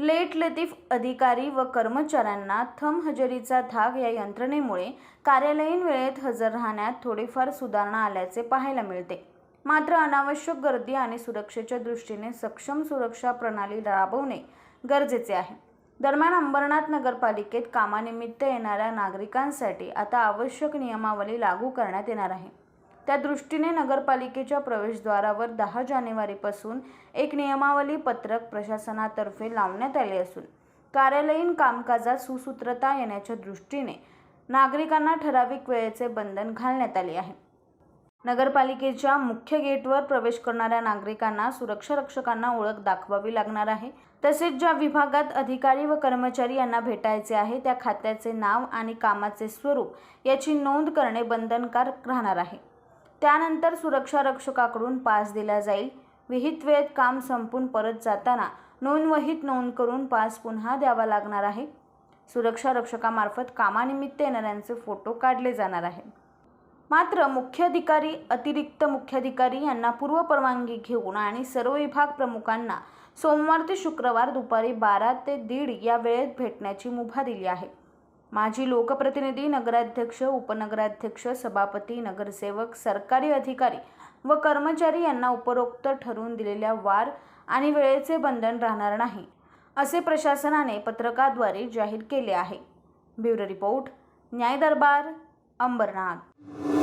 Late Latif अधिकारी व कर्मचाऱ्यांना थम हजेरीचा धाक या यंत्रणेमुळे कार्यालयीन वेळेत हजर राहण्यात थोडीफार सुधारणा आल्याचे पाहायला मिळते. मात्र अनावश्यक गर्दी आणि सुरक्षेच्या दृष्टीने सक्षम सुरक्षा प्रणाली राबवणे गरजेचे आहे. दरम्यान अंबरनाथ नगरपालिकेत कामानिमित्त येणाऱ्या नागरिकांसाठी आता आवश्यक नियमावली लागू करण्यात येणार आहे. त्या दृष्टीने नगरपालिकेच्या प्रवेशद्वारावर दहा जानेवारीपासून एक नियमावली पत्रक प्रशासनातर्फे लावण्यात आले असून कार्यालयीन कामकाजात सुसूत्रता येण्याच्या दृष्टीने नागरिकांना ठराविक वेळेचे बंधन घालण्यात आले आहे. नगरपालिकेच्या मुख्य गेटवर प्रवेश करणाऱ्या नागरिकांना सुरक्षा रक्षकांना ओळख दाखवावी लागणार आहे. तसेच ज्या विभागात अधिकारी व कर्मचारी यांना भेटायचे आहे त्या खात्याचे नाव आणि कामाचे स्वरूप याची नोंद करणे बंधनकारक राहणार आहे. त्यानंतर सुरक्षा रक्षकाकडून पास दिला जाईल. विहित वेळेत काम संपून परत जाताना नोंदवहीत नोंद करून पास पुन्हा द्यावा लागणार आहे. सुरक्षा रक्षकामार्फत कामानिमित्त येणाऱ्यांचे फोटो काढले जाणार आहे मात्र मुख्याधिकारी अतिरिक्त मुख्याधिकारी यांना पूर्व परवानगी घेऊन आणि सर्व विभाग प्रमुखांना सोमवार ते शुक्रवार दुपारी बारा ते दीड या वेळेत भेटण्याची मुभा दिली आहे. माजी लोकप्रतिनिधी नगराध्यक्ष उपनगराध्यक्ष सभापती नगरसेवक सरकारी अधिकारी व कर्मचारी यांना उपरोक्त ठरवून दिलेल्या वार आणि वेळेचे बंधन राहणार नाही असे प्रशासनाने पत्रकाद्वारे जाहीर केले आहे. ब्युरो रिपोर्ट न्याय दरबार अंबरनाथ.